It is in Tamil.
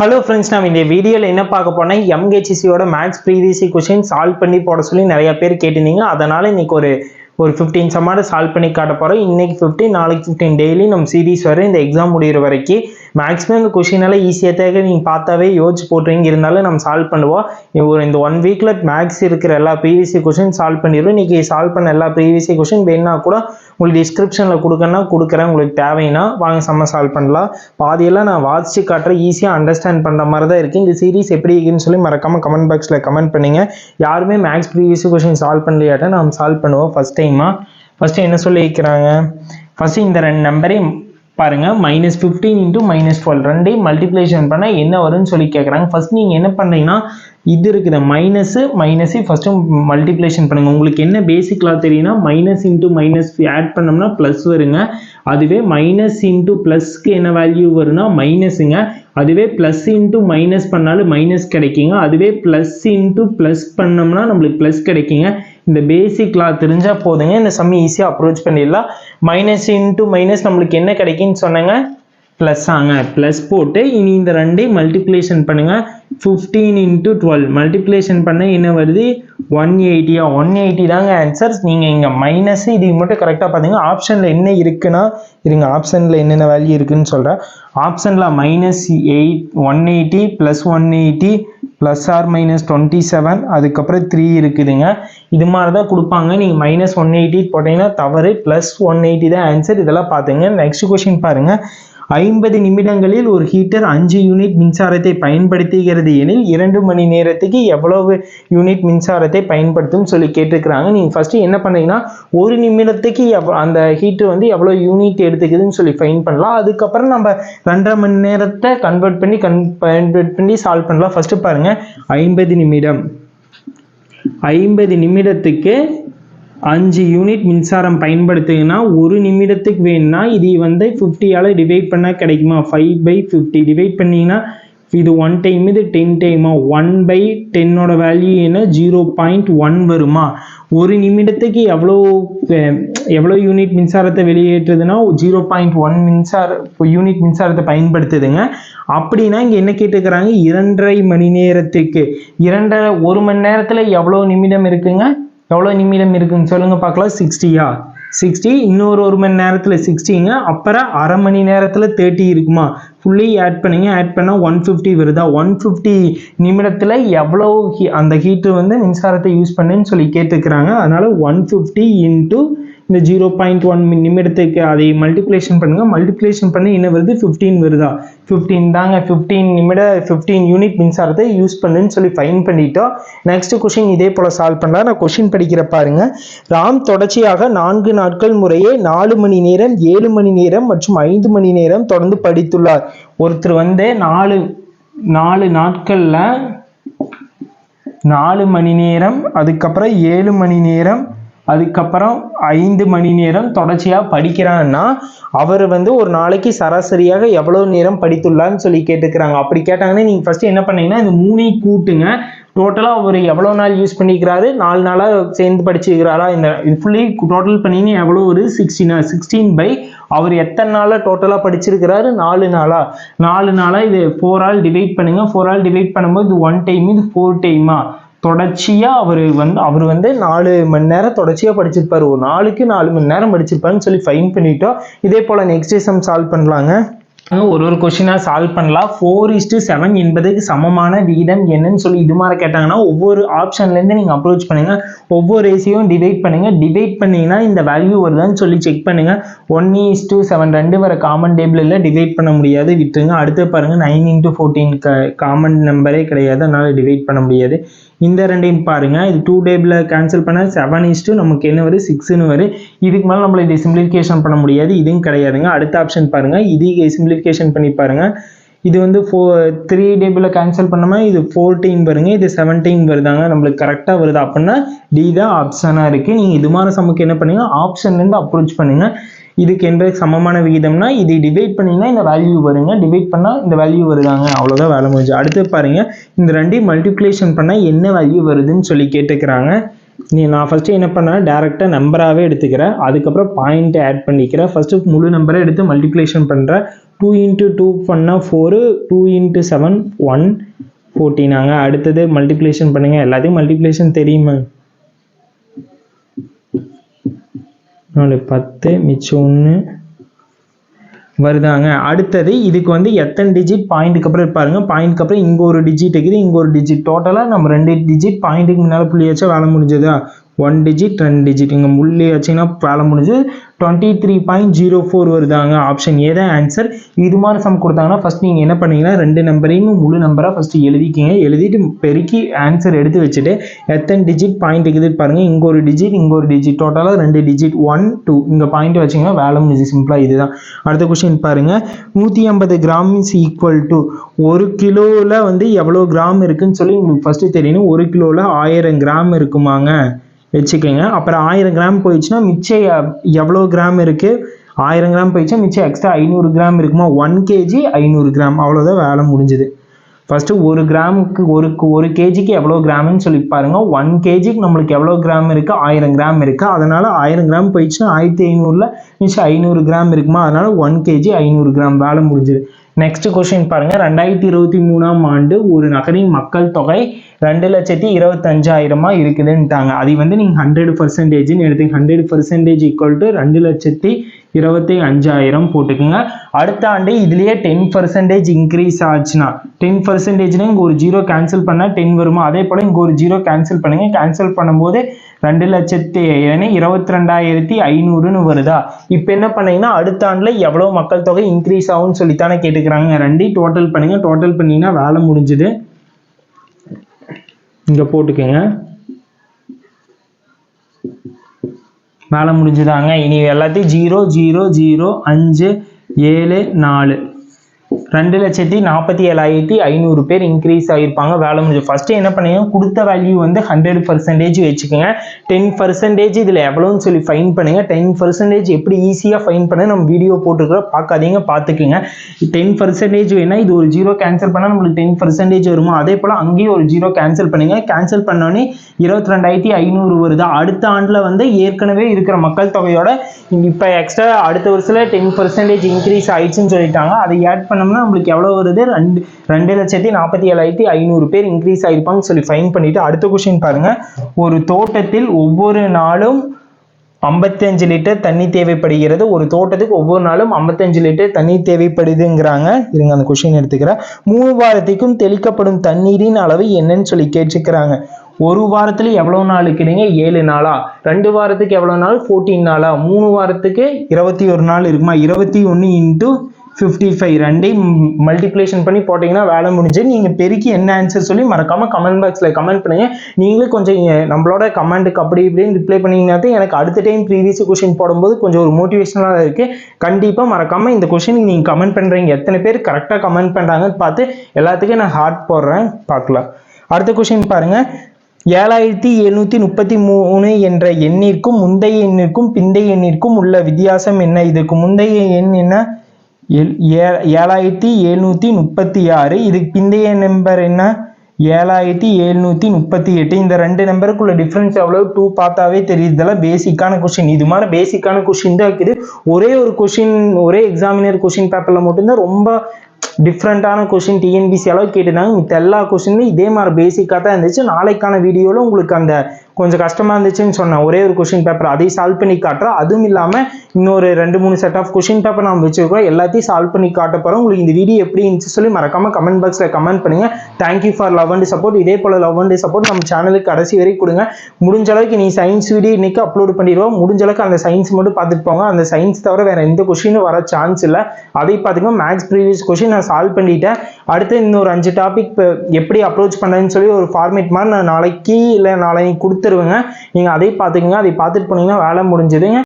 ஹலோ ஃப்ரெண்ட்ஸ் நம்ம இந்த வீடியோவில் என்ன பார்க்க போனால் எம்ஹெச்சிசியோட மேக்ஸ் ப்ரீவியஸி கொஷின் சால்வ் பண்ணி போட சொல்லி நிறைய பேர் கேட்டிருந்தீங்க. அதனால் இன்றைக்கி ஒரு ஒரு ஃபிஃப்டீன் சம்மாடு சால்வ் பண்ணி காட்ட போகிறோம் இன்றைக்கி ஃபிஃப்டீன் நாளைக்கு ஃபிஃப்டீன் டெய்லி நம்ம சீரிஸ் வர இந்த எக்ஸாம் முடிகிற வரைக்கும் மேக்ஸிமம் இந்த கொஷின் எல்லாம் ஈஸியாக தேவை நீங்கள் பார்த்தாவே யோசிச்சு போட்டுருவீங்க. இருந்தாலும் நம்ம சால்வ் பண்ணுவோம். ஒரு இந்த ஒன் வீக்கில் மேக்ஸ் இருக்கிற எல்லா ப்ரீவியஸி கொஷின் சால்வ் பண்ணிடுவோம். இன்றைக்கி சால்வ் பண்ண எல்லா ப்ரீவியஸி கொஷின் வேணுன்னா கூட உங்களுக்கு டிஸ்கிரிப்ஷனில் கொடுக்கணும்னா கொடுக்குறேன். உங்களுக்கு தேவைன்னா வாங்க செம்ம சால்வ் பண்ணலாம். பாதியெல்லாம் நான் வாசிச்சு காட்டுறேன் ஈஸியாக அண்டர்ஸ்டாண்ட் பண்ணுற மாதிரி தான் இருக்குது இந்த சீரிஸ் எப்படி இருக்குன்னு சொல்லி மறக்காமல் கமெண்ட் பாக்ஸில் கமெண்ட் பண்ணுங்கள் யாருமே மேக்ஸ் ப்ரீவியஸ் கொஷின் சால்வ் பண்ணலையாட்ட நம்ம சால்வ் பண்ணுவோம். ஃபஸ்ட் டைம் டைமாக ஃபஸ்ட்டு என்ன சொல்லியிருக்கிறாங்க? ஃபஸ்ட்டு இந்த ரெண்டு நம்பரையும் பாருங்க. Minus fifteen into minus twelve ரெண்டையும் மல்டிப்ளேஷன் பண்ணால் என்ன வரும்னு சொல்லி கேட்குறாங்க ஃபர்ஸ்ட் நீங்கள் என்ன பண்ணுறீங்கன்னா இது இருக்குது. மைனஸு மைனஸு ஃபஸ்ட்டு மல்டிப்ளேஷன் பண்ணுங்கள் உங்களுக்கு என்ன பேசிக்லாம் தெரியும்னா மைனஸ் இன்ட்டு மைனஸ் ஆட் பண்ணோம்னா ப்ளஸ் வருங்க. அதுவே மைனஸ் இன்ட்டு ப்ளஸ்க்கு என்ன வேல்யூ வரும்னா மைனஸுங்க அதுவே ப்ளஸ் இன்ட்டு மைனஸ் பண்ணாலும் மைனஸ் கிடைக்குங்க. அதுவே ப்ளஸ் இன்ட்டு ப்ளஸ் பண்ணோம்னா நம்மளுக்கு ப்ளஸ் கிடைக்குங்க. இந்த பேசிக் லா தெரிஞ்சால் போதுங்க. இந்த சம் ஈஸியாக அப்ரோச் பண்ணிடலாம். மைனஸ் இன்ட்டு மைனஸ் நம்மளுக்கு என்ன கிடைக்குன்னு சொன்னாங்க? ப்ளஸ் ஆங்க. ப்ளஸ் போட்டு இனி இந்த ரெண்டையும் மல்டிப்ளேஷன் பண்ணுங்கள் ஃபிஃப்டீன் இன்ட்டு டுவெல் மல்டிப்ளேஷன் பண்ண என்ன வருது? ஒன் எயிட்டியா ஒன் எயிட்டி தாங்க ஆன்சர்ஸ் நீங்கள் இங்கே மைனஸ் இது மட்டும் கரெக்டாக பார்த்துங்க ஆப்ஷனில் என்ன இருக்குன்னா இருங்க ஆப்ஷனில் என்னென்ன வேல்யூ இருக்குன்னு சொல்கிறேன் ஆப்ஷனில் minus eight one eighty plus one eighty plus or minus twenty seven அதுக்கப்புறம் த்ரீ இருக்குதுங்க. இது மாதிரி தான் கொடுப்பாங்க. நீங்கள் மைனஸ் ஒன் எயிட்டி போட்டிங்கன்னா தவறு ப்ளஸ் ஒன் எயிட்டி தான் ஆன்சர் இதெல்லாம் பார்த்துங்க நெக்ஸ்ட் கொஷின் பாருங்கள் ஐம்பது நிமிடங்களில் ஒரு ஹீட்டர் அஞ்சு யூனிட் மின்சாரத்தை பயன்படுத்துகிறது எனில் இரண்டு மணி நேரத்துக்கு எவ்வளவு யூனிட் மின்சாரத்தை பயன்படுத்தும் சொல்லி கேட்டிருக்கிறாங்க. நீங்கள் ஃபஸ்ட்டு என்ன பண்ணீங்கன்னா ஒரு நிமிடத்துக்கு எவ் அந்த ஹீட்டர் வந்து எவ்வளோ யூனிட் எடுத்துக்குதுன்னு சொல்லி ஃபைன் பண்ணலாம். அதுக்கப்புறம் நம்ம ரெண்டரை மணி நேரத்தை கன்வெர்ட் பண்ணி கன் கன்வெர்ட் பண்ணி சால்வ் பண்ணலாம். ஃபஸ்ட்டு பாருங்கள் ஐம்பது நிமிடம். ஐம்பது நிமிடத்துக்கு அஞ்சு யூனிட் மின்சாரம் பயன்படுத்துங்கன்னா ஒரு நிமிடத்துக்கு வேணும்னா இது வந்து ஃபிஃப்டியால் டிவைட் பண்ணால் கிடைக்குமா? ஃபைவ் பை ஃபிஃப்டி டிவைட் பண்ணிங்கன்னா இது ஒன் டைம் இது டென் டைமா ஒன் பை டென்னோட வேல்யூ என்ன? ஜீரோ பாயிண்ட் ஒன் வருமா? ஒரு நிமிடத்துக்கு எவ்வளோ எவ்வளோ யூனிட் மின்சாரத்தை வெளியேற்றுதுன்னா ஜீரோ பாயிண்ட் ஒன் மின்சார யூனிட் மின்சாரத்தை பயன்படுத்துதுங்க. அப்படின்னா இங்கே என்ன கேட்டுக்கிறாங்க? இரண்டரை மணி நேரத்துக்கு. இரண்டரை ஒரு மணி நேரத்தில் எவ்வளோ நிமிடம் இருக்குங்க? எவ்வளோ நிமிடம் இருக்குங்க சொல்லுங்கள் பார்க்கலாம். சிக்ஸ்டியா சிக்ஸ்டி இன்னொரு ஒரு மணி நேரத்தில் சிக்ஸ்டிங்க அப்புறம் அரை மணி நேரத்தில் தேர்ட்டி இருக்குமா? ஃபுல்லி ஆட் பண்ணிங்க ஆட் பண்ணால் ஒன் ஃபிஃப்டி வருதா? ஒன் ஃபிஃப்டி நிமிடத்தில் எவ்வளோ ஹீ- அந்த ஹீட்டு வந்து மின்சாரத்தை யூஸ் பண்ணுன்னு சொல்லி கேட்டுக்கிறாங்க. அதனால் ஒன் ஃபிஃப்டி இன்ட்டு இந்த ஜீரோ பாயிண்ட் ஒன் நிமிடத்துக்கு அதை மல்டிப்ளேஷன் பண்ணுங்க. மல்டிப்ளேஷன் பண்ணி என்ன வருது? ஃபிஃப்டீன் வருதா? ஃபிஃப்டீன் தாங்க. ஃபிஃப்டீன் நிமிட ஃபிஃப்டீன் யூனிட் மின்சாரத்தை யூஸ் பண்ணுன்னு சொல்லி ஃபைன் பண்ணிட்டோம். நெக்ஸ்ட் கொஷின் இதே போல் சால்வ் பண்ணலாம். நான் கொஷின் படிக்கிற பாருங்க. ராம் தொடர்ச்சியாக நான்கு நாட்கள் முறையே நாலு மணி நேரம் ஏழு மணி நேரம் மற்றும் ஐந்து மணி நேரம் தொடர்ந்து படித்துள்ளார். ஒருத்தர் வந்து நாலு நாலு நாட்களில் நாலு மணி நேரம் அதுக்கப்புறம் ஏழு மணி நேரம் அதுக்கப்புறம் ஐந்து மணி நேரம் தொடர்ச்சியாக படிக்கிறான்னா அவர் வந்து ஒரு நாளைக்கு சராசரியாக எவ்வளோ நேரம் படித்துள்ளான்னு சொல்லி கேட்டுக்கிறாங்க. அப்படி கேட்டாங்கன்னா நீங்கள் ஃபஸ்ட்டு என்ன பண்ணீங்கன்னா இந்த மூணையும் கூட்டுங்க. டோட்டலாக அவர் எவ்வளோ நாள் யூஸ் பண்ணிக்கிறாரு? நாலு நாளாக சேர்ந்து படிச்சுக்கிறாரா? இந்த இது ஃபுல்லி டோட்டல் பண்ணின்னு எவ்வளோ ஒரு சிக்ஸ்டீனா சிக்ஸ்டீன் பை அவர் எத்தனை நாளாக டோட்டலாக படிச்சிருக்கிறாரு? நாலு நாளாக நாலு நாளாக இது ஃபோர் ஆல் டிவைட் பண்ணுங்கள் ஃபோர் ஆல் டிவைட் பண்ணும்போது இது ஒன் டைம் இது ஃபோர் டைமா தொடர்ச்சியாக அவர் வந்து அவர் வந்து நாலு மணி நேரம் தொடர்ச்சியாக படிச்சிருப்பார். ஒரு நாளுக்கு நாலு மணி நேரம் படிச்சிருப்பாருன்னு சொல்லி ஃபைன் பண்ணிட்டோம். இதே போல் நெக்ஸ்ட் சம் சால்வ் பண்ணலாங்க. ஒரு ஒரு கொஷினாக சால்வ் பண்ணலாம். ஃபோர் இஸ்டு செவன் என்பதுக்கு சமமான விகிதம் என்னன்னு சொல்லி இது மாதிரி கேட்டாங்கன்னா ஒவ்வொரு ஆப்ஷன்லேருந்து நீங்கள் அப்ரோச் பண்ணுங்கள் ஒவ்வொரு ரேசியும் டிவைட் பண்ணுங்கள் டிவைட் பண்ணிங்கன்னா இந்த வேல்யூ வருதான்னு சொல்லி செக் பண்ணுங்கள் ஒன் இஸ் டூ செவன் ரெண்டு வர காமன் டேபிள் இல்லை டிவைட் பண்ண முடியாது. விட்டுருங்க. அடுத்து பாருங்கள் நைன் இன்ட்டு ஃபோர்டீன் காமன் நம்பரே கிடையாது. அதனால் டிவைட் பண்ண முடியாது. இந்த ரெண்டையும் பாருங்கள் இது டூ டேபிள் கேன்சல் பண்ண செவன் இஸ்டு நமக்கு என்ன வரும்? சிக்ஸ்னு வரும். இதுக்கு மேலே நம்மள இதை சிம்பிளிஃபிகேஷன் பண்ண முடியாது. இதுவும் கிடையாதுங்க. அடுத்த ஆப்ஷன் பாருங்கள் இது சிம்பிளிஃபிகேஷன் பண்ணி பாருங்கள் இது வந்து ஃபோ த்ரீ டேபிளில் கேன்சல் பண்ணாமல் இது ஃபோர்டீன் வருங்க. இது செவன்டீன் வருதாங்க. நம்மளுக்கு கரெக்டாக வருது அப்படின்னா டி தான் ஆப்ஷனாக இருக்குது நீங்கள் இது மாதிரி சமக்கு என்ன பண்ணுங்கள் ஆப்ஷன்லேருந்து அப்ரோச் பண்ணுங்கள் இதுக்கு என்பது சமமான விகிதம்னா இது டிவைட் பண்ணீங்கன்னா இந்த வேல்யூ வருங்க. டிவைட் பண்ணால் இந்த வேல்யூ வருதாங்க. அவ்வளோதான் வேலை முடிஞ்சு. அடுத்து பாருங்கள் இந்த ரெண்டையும் மல்டிப்ளேஷன் பண்ணால் என்ன வேல்யூ வருதுன்னு சொல்லி கேட்டுக்கிறாங்க. நீ நான் ஃபஸ்ட்டு என்ன பண்ணேன் டேரெக்டாக நம்பராகவே எடுத்துக்கிறேன். அதுக்கப்புறம் பாயிண்ட்டை ஆட் பண்ணிக்கிறேன். ஃபஸ்ட்டு முழு நம்பரை எடுத்து மல்டிப்ளிகேஷன் பண்ணுறேன் டூ இன்ட்டு டூ பண்ணால் four two into seven one ஃபோர்டீனாங்க அடுத்தது மல்டிப்ளிகேஷன் பண்ணுங்கள் எல்லாத்தையும் மல்டிப்ளிகேஷன் தெரியுமா? நாலு பத்து மிச்சம் ஒன்று வருதாங்க. அடுத்தது இதுக்கு வந்து எத்தனை டிஜிட் பாயிண்ட்டுக்கு அப்புறம் பாருங்கள் பாயிண்ட்க்கு அப்புறம் இங்கே ஒரு டிஜிட் இருக்குது இங்கே ஒரு டிஜிட் டோட்டலாக நம்ம ரெண்டு டிஜிட் பாயிண்ட்டுக்கு முன்னால் புள்ளி வச்சா வேலை முடிஞ்சதா? ஒன் டிஜிட் ரெண்டு டிஜிட் இங்கே முள்ளி வச்சிங்கன்னா வேலை முடிஞ்சு twenty three point zero four வருதாங்க option A தான் ஆன்சர் இது மாதிரி சம் கொடுத்தாங்கன்னா ஃபஸ்ட் நீங்கள் என்ன பண்ணீங்கன்னா ரெண்டு நம்பரையும் முழு நம்பராக ஃபஸ்ட்டு எழுதிக்கிங்க. எழுதிட்டு பெருக்கி ஆன்சர் எடுத்து வச்சுட்டு எத்தனை டிஜிட் பாயிண்ட் இருக்குது பாருங்கள் இங்கே ஒரு டிஜிட் இங்கே ஒரு டிஜிட் டோட்டலாக ரெண்டு டிஜிட் ஒன் டூ இங்கே பாயிண்ட் வச்சிங்கன்னா வேலை முடிஞ்சு சிம்பிளாக இதுதான். அடுத்த கொஸ்டின் பாருங்கள் நூற்றி ஐம்பது கிராம் இஸ் ஈக்குவல் டு ஒரு கிலோவில் வந்து எவ்வளோ கிராம் இருக்குன்னு சொல்லி உங்களுக்கு ஃபஸ்ட்டு தெரியணும் ஒரு கிலோவில் ஆயிரம் கிராம் இருக்குமாங்க. வச்சுக்கோங்க. அப்புறம் ஆயிரம் கிராம் போயிடுச்சுன்னா மிச்சம் எவ்வளோ கிராம் இருக்குது ஆயிரம் கிராம் போயிடுச்சுன்னா மிச்சம் எக்ஸ்ட்ரா ஐநூறு கிராம் இருக்குமா? ஒன் கேஜி ஐநூறு கிராம். அவ்வளோதான் வேலை முடிஞ்சுது. ஃபஸ்ட்டு ஒரு கிராமுக்கு ஒரு ஒரு கேஜிக்கு எவ்வளோ கிராம்னு சொல்லி பாருங்க. ஒன் கேஜிக்கு நம்மளுக்கு எவ்வளோ கிராம் இருக்குது ஆயிரம் கிராம் இருக்குது அதனால் ஆயிரம் கிராம் போயிடுச்சுன்னா ஆயிரத்தி ஐநூறில் மிச்சம் ஐநூறு கிராம் இருக்குமா? அதனால் ஒன் கேஜி ஐநூறு கிராம் வேலை முடிஞ்சுது. நெக்ஸ்ட் கொஸ்டின் பாருங்க. ரெண்டாயிரத்தி இருபத்தி மூணாம் ஆண்டு ஒரு நகரின் மக்கள் தொகை ரெண்டு லட்சத்தி இருபத்தஞ்சாயிரமா இருக்குதுன்ட்டாங்க. அது வந்து நீங்கள் ஹண்ட்ரட் பர்சன்டேஜ்னு எடுத்து ஹண்ட்ரட் பர்சன்டேஜ் ஈக்குவல் டு ரெண்டு லட்சத்தி இருபத்தி அஞ்சாயிரம் போட்டுக்குங்க. அடுத்த ஆண்டு இதுலயே டென் பர்சன்டேஜ் இன்க்ரீஸ் ஆச்சுன்னா டென் பர்சன்டேஜ்னா இங்கே ஒரு ஜீரோ கேன்சல் பண்ணால் டென் வருமா? அதே போல் இங்கே ஒரு ஜீரோ கேன்சல் பண்ணுங்க. கேன்சல் பண்ணும்போது ரெண்டு லட்சத்தி ஏன்னா இருபத்தி ரெண்டாயிரத்தி ஐநூறுன்னு வருதா? இப்போ என்ன பண்ணீங்கன்னா அடுத்த ஆண்டில் எவ்வளோ மக்கள் தொகை இன்க்ரீஸ் ஆகும்னு சொல்லித்தானே கேட்டுக்கிறாங்க. ரெண்டையும் டோட்டல் பண்ணுங்க. டோட்டல் பண்ணிங்கன்னா வேலை முடிஞ்சுது. இங்கே போட்டுக்கோங்க. வேலை முடிஞ்சுதாங்க. இனி எல்லாத்தையும் ஜீரோ ஜீரோ ஜீரோ அஞ்சு ஏழு நாலு. ரெண்டு லட்சத்தி நாற்பத்தி ஏழாயிரத்தி ஐநூறு பேர் இன்க்ரீஸ் ஆகியிருப்பாங்க வேலை முடிஞ்சு. ஃபஸ்ட்டு என்ன பண்ணுங்க கொடுத்த வேல்யூ வந்து ஹண்ட்ரட் பர்சன்டேஜ் வச்சுக்கோங்க. டென் பர்சன்டேஜ் இதில் எவ்வளோன்னு சொல்லி ஃபைன் பண்ணுங்கள் டென் பர்சன்டேஜ் எப்படி ஈஸியாக ஃபைன் பண்ண நம்ம வீடியோ போட்டுருக்கிறோம். பார்க்காதீங்க பார்த்துக்குங்க. டென் பர்சன்டேஜ் வேணால் இது ஒரு ஜீரோ கேன்சல் பண்ணால் நம்மளுக்கு டென் பர்சன்டேஜ் வருமா? அதே போல் அங்கேயும் ஒரு ஜீரோ கேன்சல் பண்ணுங்கள் கேன்சல் பண்ணோன்னே இருபத்தி ரெண்டாயிரத்தி ஐநூறு வருது. அடுத்த ஆண்டில் வந்து ஏற்கனவே இருக்கிற மக்கள் தொகையோட இப்போ எக்ஸ்ட்ரா அடுத்த வருஷத்தில் டென் பர்சன்டேஜ் இன்க்ரீஸ் ஆயிடுச்சுன்னு சொல்லிட்டாங்க. அதை ஆட் பண்ணோம்னா நம்மளுக்கு எவ்வளோ வருது? ரெண்டு ரெண்டு லட்சத்தி நாற்பத்தி ஏழாயிரத்தி ஐநூறு பேர் இன்க்ரீஸ் ஆகிருப்பாங்கன்னு சொல்லி ஃபைன் பண்ணிட்டு அடுத்த கொஷின் பாருங்கள் ஒரு தோட்டத்தில் ஒவ்வொரு நாளும் 55 லிட்டர் தண்ணி தேவைப்படுகிறது. ஒரு தோட்டத்துக்கு ஒவ்வொரு நாளும் 55 லிட்டர் தண்ணி தேவைப்படுதுங்கிறாங்க. இருங்க அந்த கொஷின் எடுத்துக்கிறேன். மூணு வாரத்துக்கும் தெளிக்கப்படும் தண்ணீரின் அளவு என்னன்னு சொல்லி கேட்டுக்கிறாங்க ஒரு வாரத்துல எவ்வளவு நாள் இருக்குதுங்க? ஏழு நாளா? ரெண்டு வாரத்துக்கு எவ்வளவு நாள்? ஃபோர்டீன் நாளா? மூணு வாரத்துக்கு இருபத்தி ஒரு நாள் இருக்குமா? இருபத்தி ஒன்று இன்ட்டு ஃபிஃப்டி ஃபைவ் ரெண்டையும் மல்டிப்ளேஷன் பண்ணி போட்டிங்கன்னா வேலை முடிஞ்சு நீங்கள் பெருக்கி என்ன ஆன்சர் சொல்லி மறக்காமல் கமெண்ட் பாக்ஸில் கமெண்ட் பண்ணுங்க. நீங்களும் கொஞ்சம் நம்மளோட கமெண்ட்டுக்கு அப்படி இப்படின்னு ரிப்ளை பண்ணிங்கன்னா தான் எனக்கு அடுத்த டைம் ப்ரீவியஸ் கொஷின் போடும்போது கொஞ்சம் ஒரு மோட்டிவேஷனாக இருக்குது கண்டிப்பாக மறக்காமல் இந்த கொஷினுக்கு நீங்கள் கமெண்ட் பண்ணுறீங்க எத்தனை பேர் கரெக்டாக கமெண்ட் பண்ணுறாங்கன்னு பார்த்து எல்லாத்துக்கும் நான் ஹார்ட் போடுறேன். பார்க்கலாம். அடுத்த கொஷின் பாருங்கள் ஏழாயிரத்தி எழுநூற்றி முப்பத்தி மூணு என்ற எண்ணிற்கும் முந்தைய எண்ணிற்கும் பிந்தைய எண்ணிற்கும் உள்ள வித்தியாசம் என்ன? இதுக்கு முந்தைய எண் என்ன? ஏழாயிரத்தி எழுநூற்றி முப்பத்தி ஆறு. இதுக்கு பிந்தைய நம்பர் என்ன? ஏழாயிரத்தி எழுநூற்றி முப்பத்தி எட்டு. இந்த ரெண்டு நம்பருக்குள்ள டிஃப்ரென்ஸ் எவ்வளோ டூ பார்த்தாவே தெரியுது. இதெல்லாம் பேசிக்கான கொஷின் இது மாதிரி பேசிக்கான கொஷின் தான் இருக்குது. ஒரே ஒரு கொஷின் ஒரே எக்ஸாமினர் கொஷின் பேப்பரில் மட்டும்தான் ரொம்ப டிஃப்ரெண்ட்டான கொஷின் டிஎன்பிசி அளவு கேட்டிருந்தாங்க மித்த எல்லா கொஷினும் இதே மாதிரி பேசிக்காக தான் இருந்துச்சு. நாளைக்கான வீடியோவில் உங்களுக்கு அந்த கொஞ்சம் கஷ்டமாக இருந்துச்சுன்னு சொன்னேன். ஒரே ஒரு கொஷின் பேப்பர் அதையும் சால்வ் பண்ணி காட்டுறோம் அதுவும் இல்லாமல் இன்னொரு ரெண்டு மூணு செட் ஆஃப் கொஷின் பேப்பர் நம்ம வச்சுருக்கோம் எல்லாத்தையும் சால்வ் பண்ணி காட்ட போகிறோம் உங்களுக்கு இந்த வீடியோ எப்படி இருந்துச்சு சொல்லி மறக்காமல் கமெண்ட் பாக்ஸில் கமெண்ட் பண்ணுங்க. Thank you for love and support இதே போல் லவ் அண்ட் சப்போர்ட் நம்ம சேனலுக்கு கடைசி வரை கொடுங்க. முடிஞ்ச அளவுக்கு நீ சயின்ஸ் வீடியோ இன்னைக்கு அப்லோட் பண்ணிடுவோம் முடிஞ்ச அளவுக்கு அந்த சயின்ஸ் மட்டும் பார்த்துட்டு போங்க. அந்த சயின்ஸ் தவிர வேறு எந்த கொஷினும் வர சான்ஸ் இல்லை. அதை பார்த்துக்கோ மேக்ஸ் ப்ரீவியஸ் கொஷின் நான் சால்வ் பண்ணிட்டேன். அடுத்து இன்னொரு அஞ்சு டாபிக் எப்படி அப்ரோச் பண்ணுறேன்னு சொல்லி ஒரு ஃபார்மேட் மாதிரி நான் நாளைக்கு இல்லை நாளைக்கு கொடுத்து தருவேங்க நீங்கள் அதை பார்த்துக்கங்க. அதை பார்த்துட்டு போனீங்கன்னா வேலை முடிஞ்சுதுங்க.